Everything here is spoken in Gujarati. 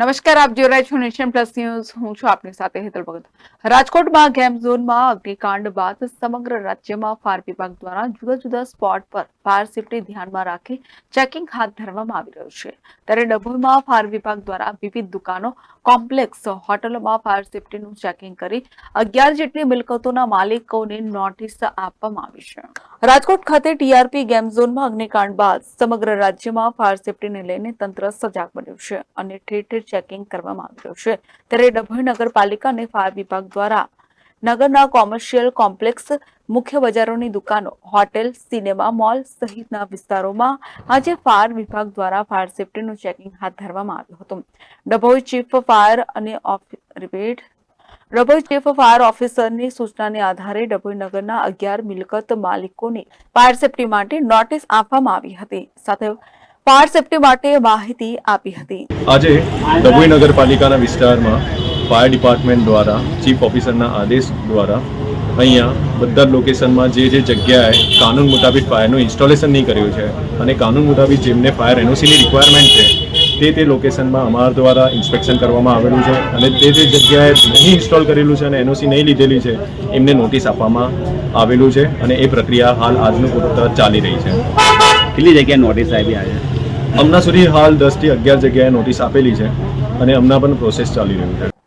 નમસ્કાર, આપ જોઈ રહ્યા છો નેશન પ્લસ ન્યૂઝ. હું છું આપની સાથે હેતલ ભગત. રાજકોટમાં ગેમ ઝોનમાં અગ્નિકાંડ બાદ સમગ્ર રાજ્યમાં ફાયર વિભાગ દ્વારા જુદા જુદા સ્પોટ પર ફાયર સેફટી ધ્યાનમાં રાખી ચેકિંગ હાથ ધરવામાં આવી રહ્યું છે. ત્યારે ડભોઈમાં ફાયર વિભાગ દ્વારા વિવિધ દુકાનો કોમ્પ્લેક્સ હોટલોમાં ફાયર સેફટીનું ચેકિંગ કરી અગિયાર જેટલી મિલકતોના માલિકોને નોટિસ આપવામાં આવી છે. રાજકોટ ખાતે ટીઆરપી ગેમ ઝોનમાં અગ્નિકાંડ બાદ સમગ્ર રાજ્યમાં ફાયર સેફટીને લઈને તંત્ર સજાગ બન્યું છે અને ઠેર ઠેર ચેકિંગ કરવામાં આવી રહ્યું છે. ત્યારે ડભોઈ નગરપાલિકા અને ફાયર વિભાગ દ્વારા નગરના કોમર્શિયલ કોમ્પ્લેક્સ, મુખ્ય બજારોની દુકાનો, હોટેલ, સિનેમા મોલ સહિતના વિસ્તારોમાં આજે ફાયર વિભાગ દ્વારા ફાયર સેફટીનું ચેકિંગ હાથ ધરવામાં આવ્યું હતું. ડભોઈ ચીફ ફાયર અને રિપીટ. ડભોઈ ચીફ ફાયર ઓફિસરની સૂચનાને આધારે ડભોઈ નગરના અગિયાર મિલકત માલિકોને ફાયર સેફટી માટે નોટિસ આપવામાં આવી હતી. સાથે ફાયર સેફટી માટે માહિતી આપી હતી. આજે ડભોઈ નગરપાલિકાના વિસ્તારમાં ફાયર ડિપાર્ટમેન્ટ દ્વારા ચીફ ઓફિસરના આદેશ દ્વારા અહીંયા બધા જ લોકેશનમાં જે જે જગ્યાએ કાનૂન મુતાબિક ફાયરનું ઇન્સ્ટોલેશન નહીં કર્યું છે અને કાનૂન મુતાબિક જેમને ફાયર એનઓસીની રિક્વાયરમેન્ટ છે તે તે લોકેશનમાં અમારા દ્વારા ઇન્સ્પેક્શન કરવામાં આવેલું છે અને તે તે જગ્યાએ નહીં ઇન્સ્ટોલ કરેલું છે અને એનઓસી નહીં લીધેલી છે એમને નોટિસ આપવામાં આવેલું છે અને એ પ્રક્રિયા હાલ આજનું પૂરતા ચાલી રહી છે. કેટલી જગ્યાએ નોટિસ આવી આજે? હમણાં સુધી હાલ દસથી અગિયાર જગ્યાએ નોટિસ આપેલી છે અને હમણાં પણ પ્રોસેસ ચાલી રહ્યું છે.